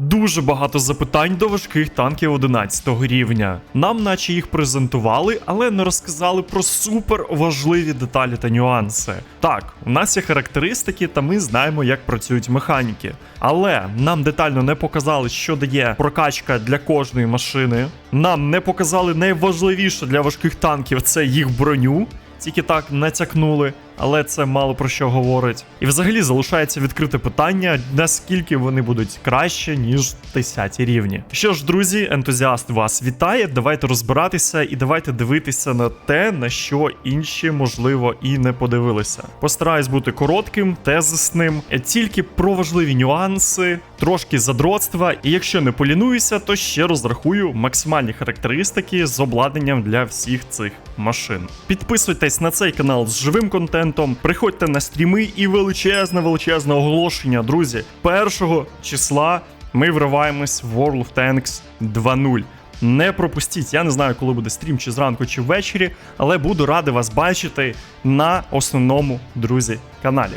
Дуже багато запитань до важких танків 11 рівня. Нам, наче їх презентували, але не розказали про супер важливі деталі та нюанси. Так, у нас є характеристики, та ми знаємо, як працюють механіки. Але нам детально не показали, що дає прокачка для кожної машини. Нам не показали найважливіше для важких танків це їх броню. Тільки так натякнули, але це мало про що говорить. І взагалі залишається відкрите питання, наскільки вони будуть краще, ніж 10 рівні. Що ж, друзі, ентузіаст вас вітає. Давайте розбиратися і давайте дивитися на те, на що інші, можливо, і не подивилися. Постараюсь бути коротким, тезисним, тільки про важливі нюанси, трошки задротства. І якщо не полінуюся, то ще розрахую максимальні характеристики з обладнанням для всіх цих машин. Підписуйтесь на цей канал з живим контентом, приходьте на стріми і величезне, величезне оголошення, друзі. Першого числа ми вриваємось в World of Tanks 2.0. Не пропустіть, я не знаю, коли буде стрім, чи зранку, чи ввечері, але буду радий вас бачити на основному друзі каналі.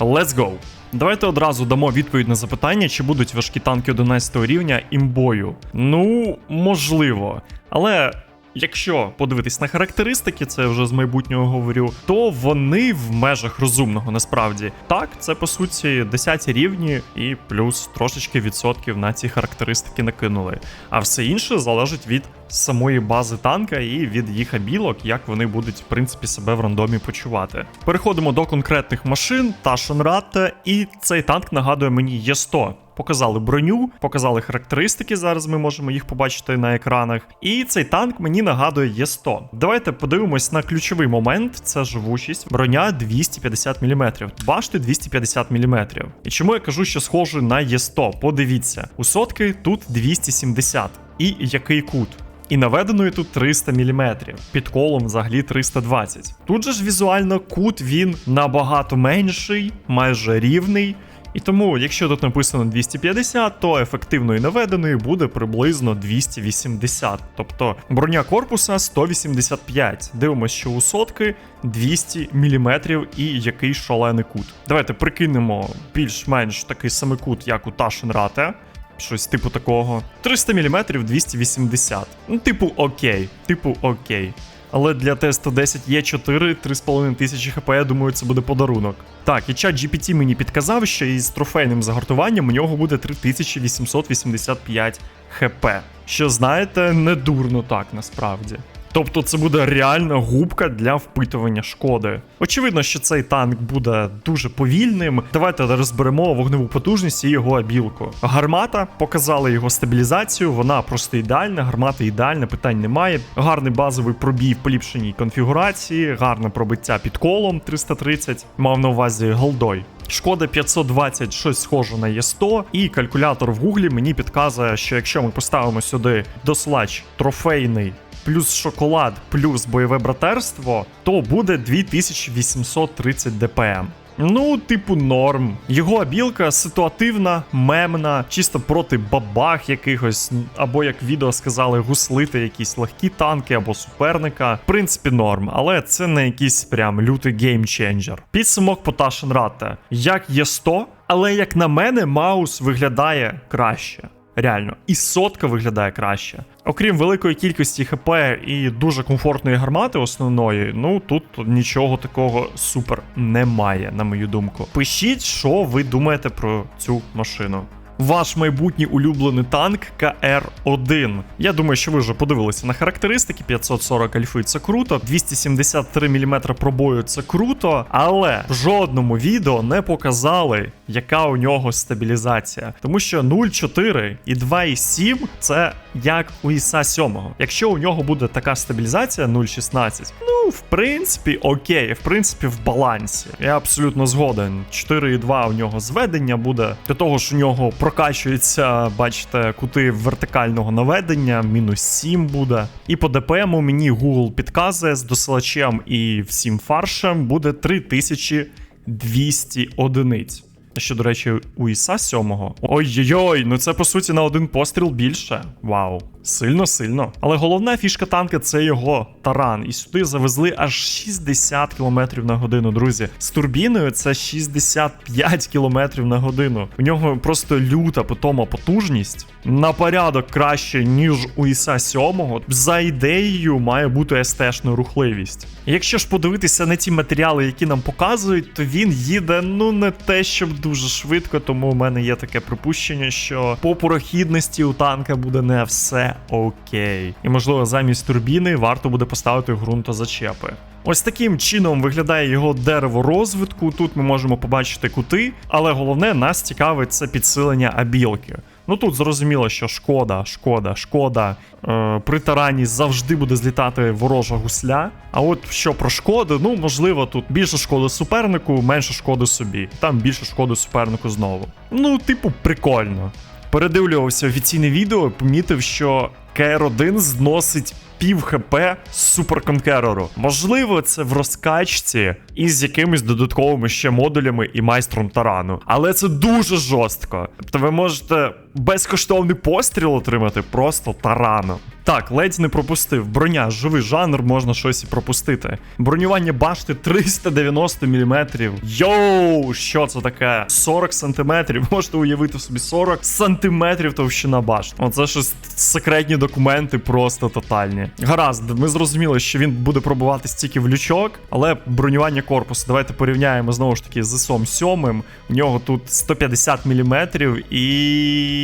Let's go! Давайте одразу дамо відповідь на запитання, чи будуть важкі танки 11 рівня імбою. Ну, можливо. Але якщо подивитись на характеристики, це я вже з майбутнього говорю, то вони в межах розумного насправді. Так, це по суті 10 рівні і плюс трошечки відсотків на ці характеристики накинули. А все інше залежить від самої бази танка і від їх абілок, як вони будуть в принципі себе в рандомі почувати. Переходимо до конкретних машин та Шонрата, і цей танк нагадує мені Є100. Показали броню, показали характеристики. Зараз ми можемо їх побачити на екранах. І цей танк мені нагадує Є100. Давайте подивимось на ключовий момент: це живучість. Броня 250 мм, башти 250 мм. І чому я кажу, що схоже на Є100? Подивіться, у сотки тут 270. І який кут? І наведеною тут 300 мм, під колом взагалі 320. Тут же ж візуально кут він набагато менший, майже рівний. І тому, якщо тут написано 250, то ефективною наведеною буде приблизно 280. Тобто броня корпуса 185. Дивимося, що у сотки 200 мм і який шалений кут. Давайте прикинемо більш-менш такий самий кут, як у Ташенрате. Щось типу такого. 300 мм 280. Ну, типу, окей. Типу, окей. Але для Т-110 є 4, 3,5 тисячі хп, я думаю, це буде подарунок. Так, і чат GPT мені підказав, що із трофейним загортуванням у нього буде 3885 хп. Що знаєте, не дурно так насправді. Тобто це буде реальна губка для впитування шкоди. Очевидно, що цей танк буде дуже повільним. Давайте розберемо вогневу потужність і його абілку. Гармата показали його стабілізацію, вона просто ідеальна, гармата ідеальна, питань немає. Гарний базовий пробій в поліпшеній конфігурації, гарне пробиття під колом 330, мав на увазі голдой. Шкода 520, щось схоже на Є100, і калькулятор в гуглі мені підказує, що якщо ми поставимо сюди дослач трофейний плюс шоколад, плюс бойове братерство, то буде 2830 ДПМ. Ну, типу, норм. Його абілка ситуативна, мемна, чисто проти бабах якихось, або як відео сказали, гуслити якісь легкі танки або суперника. В принципі, норм, але це не якийсь прям лютий геймченджер. Підсумок по Ташенрата. Як є 100, але як на мене, Маус виглядає краще. Реально, і сотка виглядає краще. Окрім великої кількості ХП і дуже комфортної гармати основної, ну тут нічого такого супер немає, на мою думку. Пишіть, що ви думаєте про цю машину. Ваш майбутній улюблений танк КР-1. Я думаю, що ви вже подивилися на характеристики. 540 альфи це круто, 273 мм пробою це круто, але в жодному відео не показали, яка у нього стабілізація. Тому що 0,4 і 2,7 це як у Іса 7. Якщо у нього буде така стабілізація 0,16, ну, в принципі, окей, в принципі, в балансі. Я абсолютно згоден. 4,2 у нього зведення буде. До того ж, у нього прокачується, бачите, кути вертикального наведення, мінус 7 буде. І по ДПМу мені Google підказує з досилачем і всім фаршем буде 3200 одиниць. Що, до речі, у Іса 7 Ой-ой-ой, ну це по суті на один постріл більше. Вау. Сильно, сильно. Але головна фішка танка це його таран. І сюди завезли аж 60 км на годину, друзі. З турбіною це 65 км на годину. У нього просто люта питома потужність. На порядок краще, ніж у Іса 7. За ідеєю має бути естешна рухливість. Якщо ж подивитися на ті матеріали, які нам показують, то він їде ну не те, щоб дуже швидко, тому у мене є таке припущення, що по прохідності у танка буде не все окей. І можливо, замість турбіни варто буде поставити ґрунтозачепи. Ось таким чином виглядає його дерево розвитку. Тут ми можемо побачити кути, але головне нас цікавить це підсилення абілки. Ну тут зрозуміло, що шкода, шкода, шкода. Е, при тарані завжди буде злітати ворожа гусля. А от що про шкоду, ну можливо, тут більше шкоди супернику, менше шкоди собі. Там більше шкоди супернику знову. Ну, типу, прикольно. Передивлювався офіційне відео, помітив, що КР-1 зносить пів хп суперконкерору. Можливо, це в розкачці із якимись додатковими ще модулями і майстром тарану. Але це дуже жорстко. Тобто ви можете безкоштовний постріл отримати просто тараном. Так, ледь не пропустив. Броня, живий жанр, можна щось і пропустити. Бронювання башти 390 мм. Йоу, що це таке? 40 см. Можете уявити собі 40 см товщина башти. Оце щось секретні документи, просто тотальні. Гаразд, ми зрозуміли, що він буде пробуватись тільки в лючок, але бронювання корпусу. Давайте порівняємо знову ж таки з ІСом 7. У нього тут 150 мм і.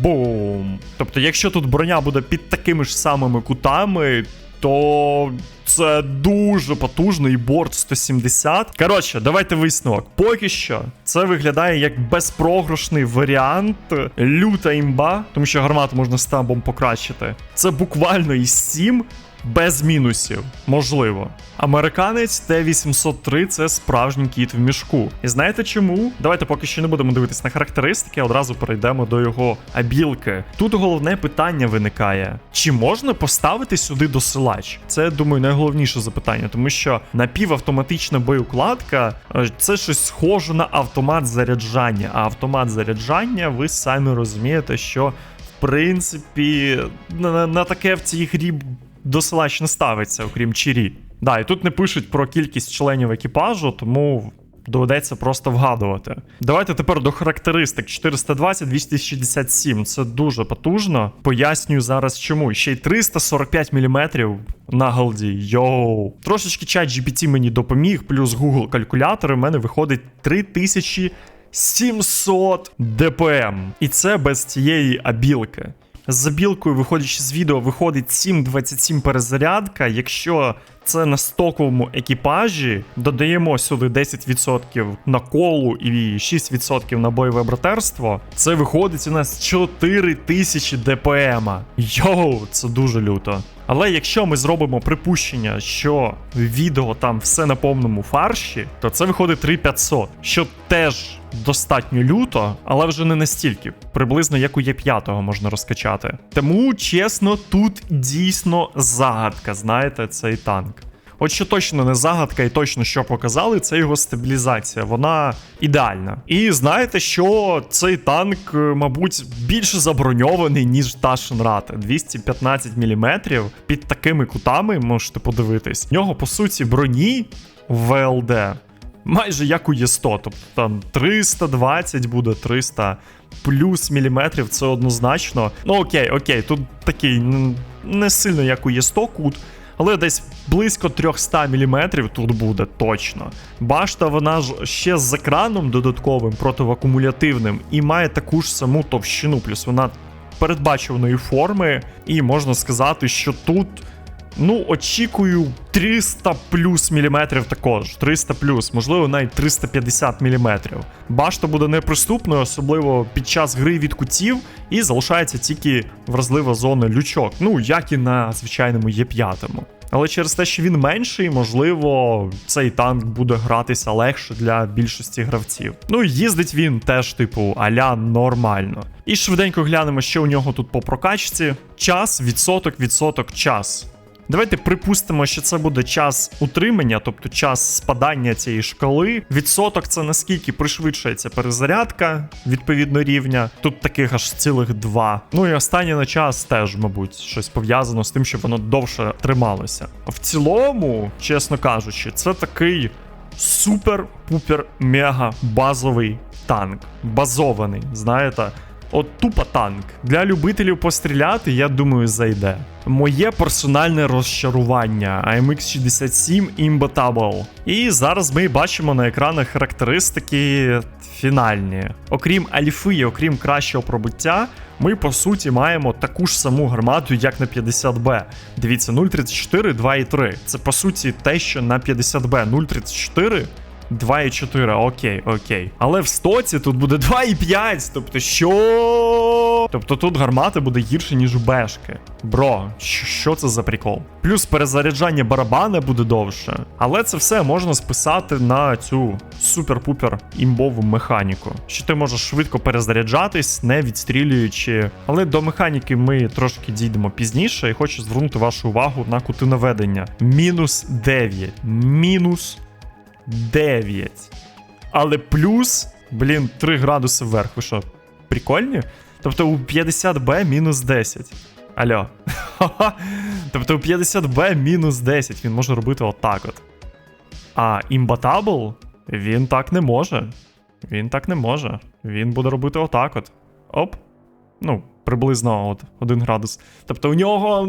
Бум! Тобто, якщо тут броня буде під такими ж самими кутами, то це дуже потужний борт 170. Коротше, давайте висновок. Поки що це виглядає як безпрограшний варіант, люта імба, тому що гармату можна стамбом покращити. Це буквально із 7 без мінусів, можливо. Американець Т-803 це справжній кіт в мішку. І знаєте чому? Давайте поки що не будемо дивитись на характеристики, а одразу перейдемо до його абілки. Тут головне питання виникає: чи можна поставити сюди досилач? Це, думаю, найголовніше запитання, тому що напівавтоматична боєукладка е, це щось схоже на автомат заряджання. А автомат заряджання, ви самі розумієте, що в принципі на, на таке в цій грі досилач не ставиться, окрім чирі. Да, і тут не пишуть про кількість членів екіпажу, тому доведеться просто вгадувати. Давайте тепер до характеристик: 420, 267. Це дуже потужно. Пояснюю зараз чому. Ще й 345 мм на голді. Йоу. Трошечки чат GPT мені допоміг, плюс Google калькулятор. У мене виходить 3700 ДПМ. І це без цієї абілки. З забілкою, виходячи з відео, виходить 7,27 перезарядка. Якщо це на стоковому екіпажі, додаємо сюди 10% на колу і 6% на бойове братерство. Це виходить у нас 4000 ДПМ. Йоу, це дуже люто. Але якщо ми зробимо припущення, що відео там все на повному фарші, то це виходить 3500, що теж достатньо люто, але вже не настільки. Приблизно як у Є5 можна розкачати. Тому, чесно, тут дійсно загадка, знаєте, цей танк. От що точно не загадка, і точно що показали, це його стабілізація. Вона ідеальна. І знаєте, що цей танк, е, мабуть, більше заброньований, ніж та Шенрата. 215 мм під такими кутами можете подивитись. В нього, по суті, броні в ВЛД. Майже як у Є100, тобто там 320 буде 300 плюс міліметрів, це однозначно. Ну окей, окей, тут такий не сильно як у Є100 кут, але десь близько 300 мм тут буде точно. Башта, вона ж ще з екраном додатковим противакумулятивним і має таку ж саму товщину, плюс вона передбачуваної форми, і можна сказати, що тут. Ну, очікую 300 плюс міліметрів також. 300 плюс, можливо, навіть 350 міліметрів. Башта буде неприступною, особливо під час гри від кутів, і залишається тільки вразлива зона лючок. Ну, як і на звичайному Є5. Але через те, що він менший, можливо, цей танк буде гратися легше для більшості гравців. Ну їздить він теж, типу, аля нормально. І швиденько глянемо, що у нього тут по прокачці. Час, відсоток, відсоток, час. Давайте припустимо, що це буде час утримання, тобто час спадання цієї шкали. Відсоток це наскільки пришвидшується перезарядка відповідно рівня. Тут таких аж цілих два. Ну і останнє на час теж, мабуть, щось пов'язано з тим, щоб воно довше трималося. В цілому, чесно кажучи, це такий супер-пупер-мега базовий танк. Базований, знаєте. От тупо танк. Для любителів постріляти, я думаю, зайде. Моє персональне розчарування AMX 67 Imbatable. І зараз ми бачимо на екранах характеристики фінальні. Окрім альфи і окрім кращого пробиття, ми по суті маємо таку ж саму гармату, як на 50Б. Дивіться, 0.34, 2.3. Це по суті те, що на 50Б 0.34. 2,4, окей, окей. Але в стоці тут буде 2,5. Тобто, що? Тобто тут гармата буде гірше, ніж у бешки. Бро, що це за прикол? Плюс перезаряджання барабана буде довше. Але це все можна списати на цю супер-пупер імбову механіку. Що ти можеш швидко перезаряджатись, не відстрілюючи. Але до механіки ми трошки дійдемо пізніше, і хочу звернути вашу увагу на кути наведення. Мінус 9. Мінус 9. Але плюс, блін, 3 градуси вверх. Ви що, прикольні? Тобто у 50Б мінус 10. Алло. тобто у 50Б мінус 10 він може робити отак от. А імбатабл він так не може. Він так не може. Він буде робити отак от. Оп. Ну, приблизно от 1 градус. Тобто у нього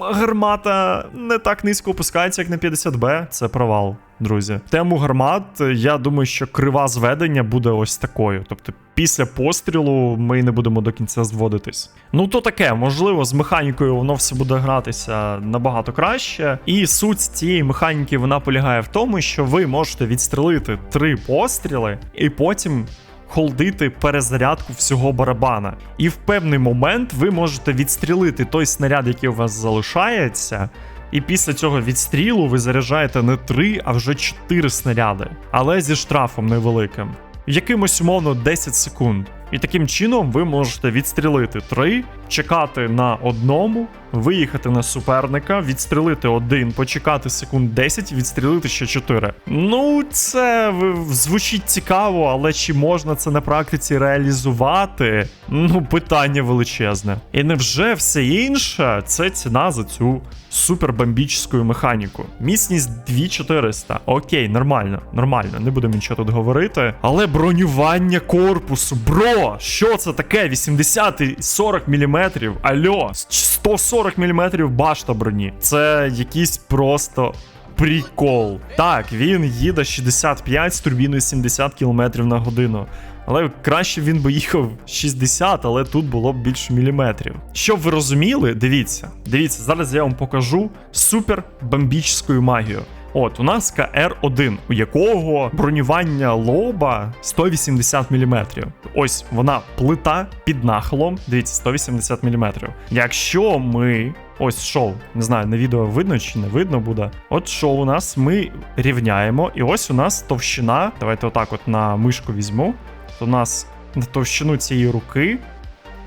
гармата не так низько опускається, як на 50Б. Це провал, друзі. Тему гармат, я думаю, що крива зведення буде ось такою. Тобто, після пострілу ми не будемо до кінця зводитись. Ну, то таке, можливо, з механікою воно все буде гратися набагато краще. І суть цієї механіки вона полягає в тому, що ви можете відстрелити три постріли, і потім холдити перезарядку всього барабана. І в певний момент ви можете відстрілити той снаряд, який у вас залишається. І після цього відстрілу ви заряджаєте не 3, а вже 4 снаряди, але зі штрафом невеликим. Якимось умовно 10 секунд. І таким чином ви можете відстрілити 3, чекати на одному, виїхати на суперника, відстрілити один, почекати секунд 10, відстрілити ще 4. Ну, це звучить цікаво, але чи можна це на практиці реалізувати? Ну, питання величезне. І невже все інше це ціна за цю супербомбічську механіку? Міцність 2400. Окей, нормально, нормально, не будемо нічого тут говорити. Але бронювання корпусу, бро, що це таке? 80 40 мм? Альо, 140 мм башта броні. Це якийсь просто. Прикол. Так, він їде 65 з турбіною 70 км на годину. Але краще він би їхав 60, але тут було б більше міліметрів. Щоб ви розуміли, дивіться, дивіться, зараз я вам покажу супер бомбічську магію. От, у нас КР-1, у якого бронювання лоба 180 мм. Ось вона плита під нахилом. Дивіться, 180 мм. Якщо ми. Ось шоу, не знаю, на відео видно чи не видно буде. От що у нас ми рівняємо, і ось у нас товщина. Давайте отак от на мишку візьму. У нас на товщину цієї руки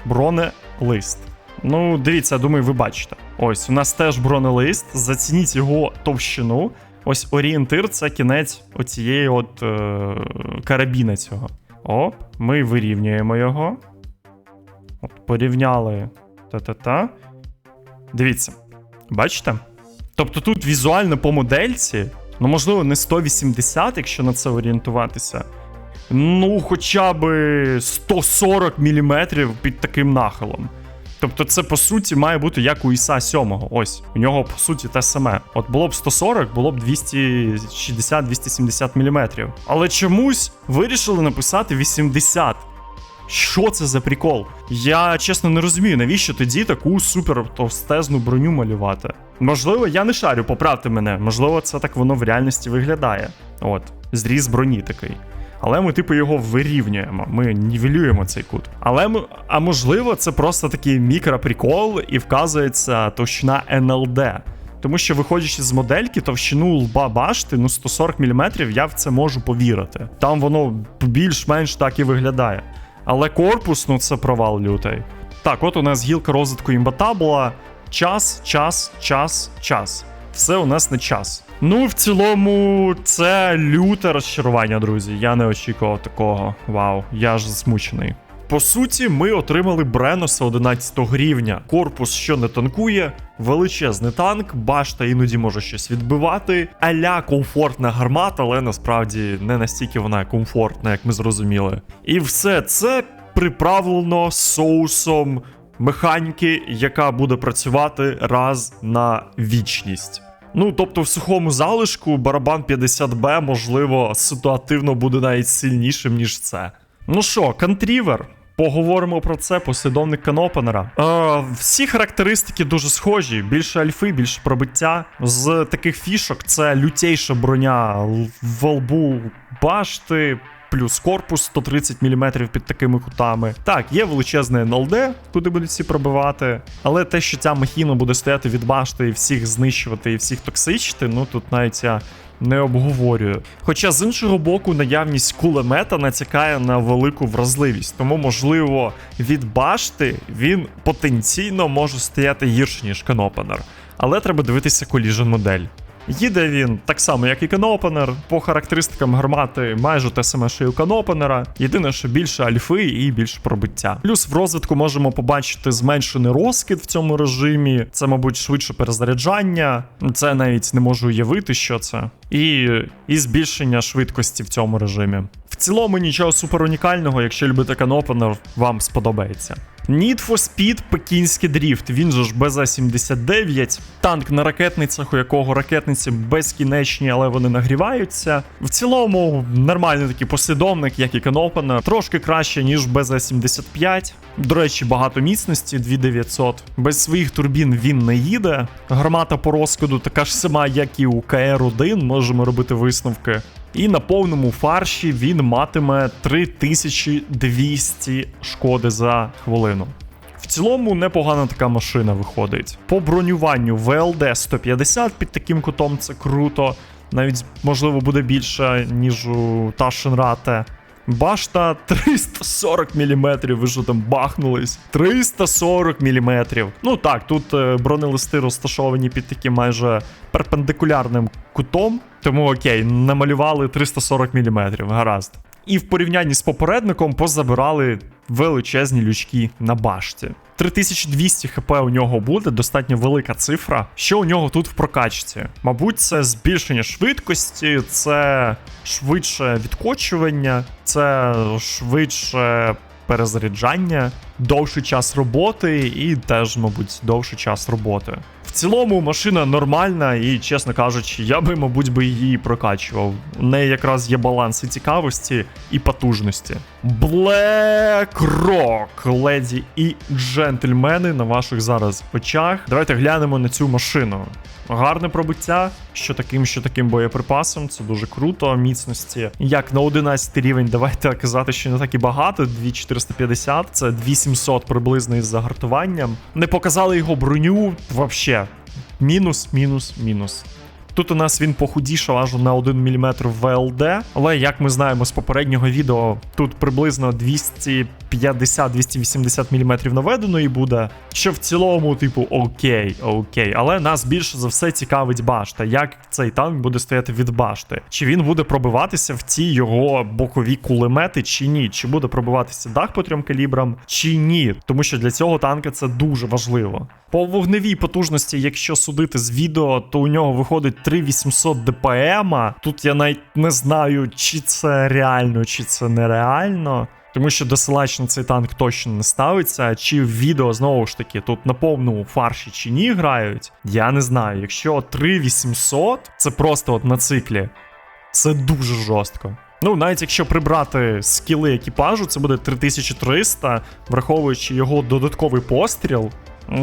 бронелист. Ну, дивіться, я думаю, ви бачите. Ось, у нас теж бронелист. Зацініть його товщину. Ось орієнтир це кінець оцієї от е, карабіна цього. Оп, ми вирівнюємо його. От, порівняли та-та-та. Дивіться, бачите? Тобто тут візуально по модельці, ну можливо, не 180, якщо на це орієнтуватися. Ну, хоча б 140 мм під таким нахилом. Тобто, це по суті має бути як у Іса 7. Ось, у нього по суті те саме. От було б 140, було б 260-270 мм. Але чомусь вирішили написати 80. Що це за прикол? Я чесно не розумію, навіщо тоді таку супер товстезну броню малювати. Можливо, я не шарю, поправте мене. Можливо, це так воно в реальності виглядає. От, зріз броні такий. Але ми, типу, його вирівнюємо. Ми нівелюємо цей кут. Але ми, а можливо, це просто такий мікроприкол і вказується товщина NLD. Тому що, виходячи з модельки, товщину лба башти, ну 140 мм, я в це можу повірити. Там воно більш-менш так і виглядає. Але корпус, ну це провал лютий. Так, от у нас гілка розвитку імбатабла. час, час, час, час. Все у нас на час. Ну, в цілому, це люте розчарування, друзі. Я не очікував такого. Вау, я ж змучений. По суті, ми отримали Бреноса 11 рівня. Корпус, що не танкує, величезний танк, башта іноді може щось відбивати. Аля комфортна гармата, але насправді не настільки вона комфортна, як ми зрозуміли. І все це приправлено соусом механіки, яка буде працювати раз на вічність. Ну, тобто, в сухому залишку барабан 50Б, можливо, ситуативно буде навіть сильнішим, ніж це. Ну що, кантрівер. Поговоримо про це, послідовник канопенера. Е, всі характеристики дуже схожі: більше альфи, більше пробиття. З таких фішок це лютейша броня в лбу башти. Плюс корпус 130 мм під такими кутами. Так, є величезне НЛД, куди будуть всі пробивати. Але те, що ця махіна буде стояти від башти і всіх знищувати і всіх токсичити, ну тут навіть я не обговорюю. Хоча з іншого боку, наявність кулемета натякає на велику вразливість, тому, можливо, від башти він потенційно може стояти гірше, ніж канопенер. Але треба дивитися коліжен модель. Їде він так само, як і канопенер. По характеристикам гармати майже те саме, що і у канопенера. Єдине, що більше альфи і більше пробиття. Плюс в розвитку можемо побачити зменшений розкид в цьому режимі. Це, мабуть, швидше перезаряджання. Це навіть не можу уявити, що це. І, і збільшення швидкості в цьому режимі. В цілому нічого супер унікального, якщо любите канопенер, вам сподобається. Need for Speed Пекінський дріфт. Він же ж БЗ-79. Танк на ракетницях, у якого ракетниці безкінечні, але вони нагріваються. В цілому нормальний такий послідовник, як і Канопена. Трошки краще, ніж БЗ-75. До речі, багато міцності 2900. Без своїх турбін він не їде. Гармата по розкладу така ж сама, як і у КР-1, можемо робити висновки. І на повному фарші він матиме 3200 шкоди за хвилину. В цілому непогана така машина виходить. По бронюванню ВЛД 150 під таким кутом це круто. Навіть можливо буде більше, ніж у Ташенрате. Башта 340 мм, ви що там бахнулись? 340 мм. Ну так, тут е, бронелисти розташовані під таким майже перпендикулярним кутом. Тому окей, намалювали 340 мм, гаразд. І в порівнянні з попередником позабирали величезні лючки на башті. 3200 хп у нього буде, достатньо велика цифра. Що у нього тут в прокачці? Мабуть, це збільшення швидкості, це швидше відкочування, це швидше перезаряджання, довший час роботи і теж, мабуть, довший час роботи. В цілому машина нормальна і, чесно кажучи, я би, мабуть, би її прокачував. У неї якраз є баланс і цікавості і потужності. Black Rock, леді і джентльмени на ваших зараз очах. Давайте глянемо на цю машину. Гарне пробиття, що таким, що таким боєприпасом, це дуже круто. Міцності. Як на 11 рівень, давайте казати, що не так і багато. 2450, це 2700 приблизно із загартуванням. Не показали його броню взагалі. Мінус, мінус, мінус. Тут у нас він похудішав аж на 1 мм ВЛД, але як ми знаємо з попереднього відео, тут приблизно 250-280 мм наведеної буде. Що в цілому, типу, окей, окей. Але нас більше за все цікавить башта. Як цей танк буде стояти від башти? Чи він буде пробиватися в ці його бокові кулемети, чи ні? Чи буде пробиватися дах по трьом калібрам, чи ні? Тому що для цього танка це дуже важливо. По вогневій потужності, якщо судити з відео, то у нього виходить 3800 ДПМ. Тут я навіть не знаю, чи це реально, чи це нереально. Тому що досилач на цей танк точно не ставиться. Чи в відео знову ж таки тут на повному фарші чи ні грають, я не знаю. Якщо 3800, це просто от на циклі, це дуже жорстко. Ну, навіть якщо прибрати скіли екіпажу, це буде 3300, враховуючи його додатковий постріл,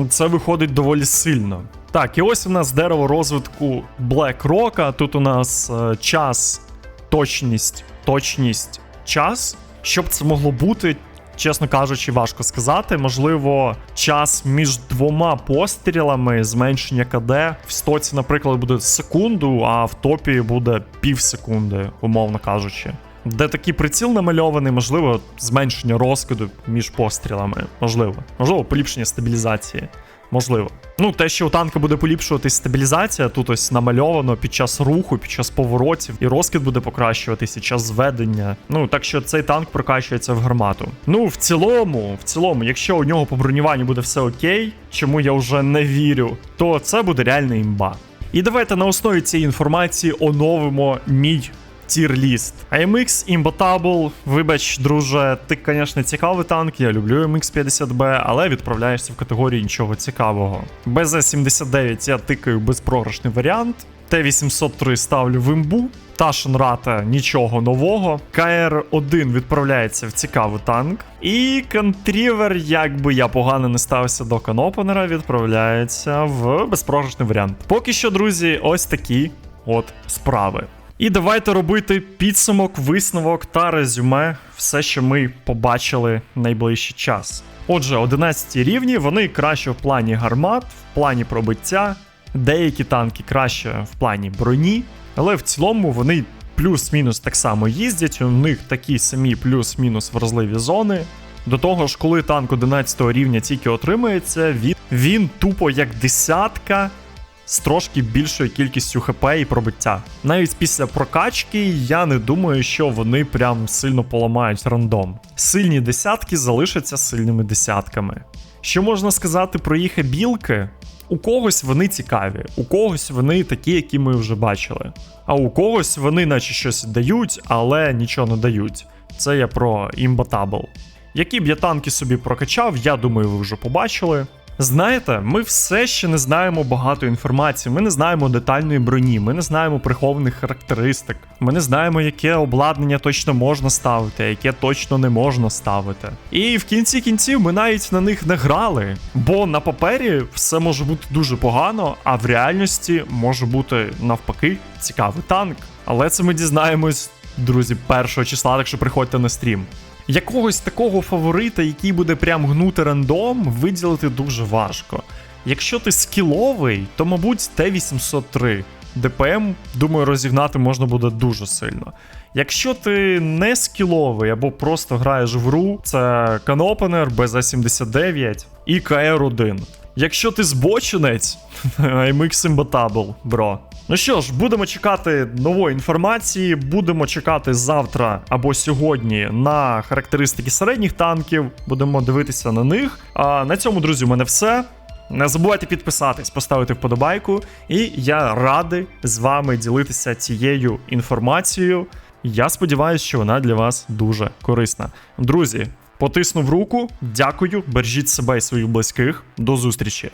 це виходить доволі сильно. Так, і ось у нас дерево розвитку Black Rock. Тут у нас е, час, точність, точність, час. Що б це могло бути, чесно кажучи, важко сказати. Можливо, час між двома пострілами, зменшення КД. В стоці, наприклад, буде секунду, а в топі буде пів секунди, умовно кажучи. Де такий приціл намальований, можливо, зменшення розкиду між пострілами. Можливо, можливо, поліпшення стабілізації. Можливо. Ну, те, що у танка буде поліпшуватись стабілізація, тут ось намальовано під час руху, під час поворотів, і розкид буде покращуватись, і час зведення. Ну, так що цей танк прокачується в гармату. Ну, в цілому, в цілому, якщо у нього по бронюванню буде все окей, чому я вже не вірю, то це буде реальна імба. І давайте на основі цієї інформації оновимо мій тір-ліст. AMX Imbatable, вибач, друже, ти, звісно, цікавий танк, я люблю MX50B, але відправляєшся в категорію нічого цікавого. BZ79 я тикаю безпрограшний варіант. Т-803 ставлю в імбу. Ташен Рата нічого нового. КР-1 відправляється в цікавий танк. І Контрівер, як би я погано не ставився до канопенера, відправляється в безпрограшний варіант. Поки що, друзі, ось такі от справи. І давайте робити підсумок, висновок та резюме, все, що ми побачили найближчий час. Отже, 11 рівні, вони краще в плані гармат, в плані пробиття, деякі танки краще в плані броні, але в цілому вони плюс-мінус так само їздять, у них такі самі плюс-мінус вразливі зони. До того ж, коли танк 11 рівня тільки отримується, він, він тупо як десятка з трошки більшою кількістю ХП і пробиття. Навіть після прокачки я не думаю, що вони прям сильно поламають рандом. Сильні десятки залишаться сильними десятками. Що можна сказати про їх білки? У когось вони цікаві, у когось вони такі, які ми вже бачили. А у когось вони, наче щось дають, але нічого не дають. Це я про імбатабл. Які б я танки собі прокачав, я думаю, ви вже побачили. Знаєте, ми все ще не знаємо багато інформації. Ми не знаємо детальної броні, ми не знаємо прихованих характеристик. Ми не знаємо, яке обладнання точно можна ставити, а яке точно не можна ставити. І в кінці кінців ми навіть на них не грали. Бо на папері все може бути дуже погано, а в реальності може бути навпаки цікавий танк. Але це ми дізнаємось, друзі, першого числа, так що приходьте на стрім. Якогось такого фаворита, який буде прям гнути рандом, виділити дуже важко. Якщо ти скіловий, то, мабуть, Т-803. ДПМ, думаю, розігнати можна буде дуже сильно. Якщо ти не скіловий або просто граєш в гру, це канопенер, БЗ-79 і КР-1. Якщо ти збочинець, IMX Imbatable, бро. Ну що ж, будемо чекати нової інформації, будемо чекати завтра або сьогодні на характеристики середніх танків, будемо дивитися на них. А на цьому, друзі, у мене все. Не забувайте підписатись, поставити вподобайку, і я радий з вами ділитися цією інформацією. Я сподіваюся, що вона для вас дуже корисна. Друзі, потиснув руку, дякую, бережіть себе і своїх близьких. До зустрічі!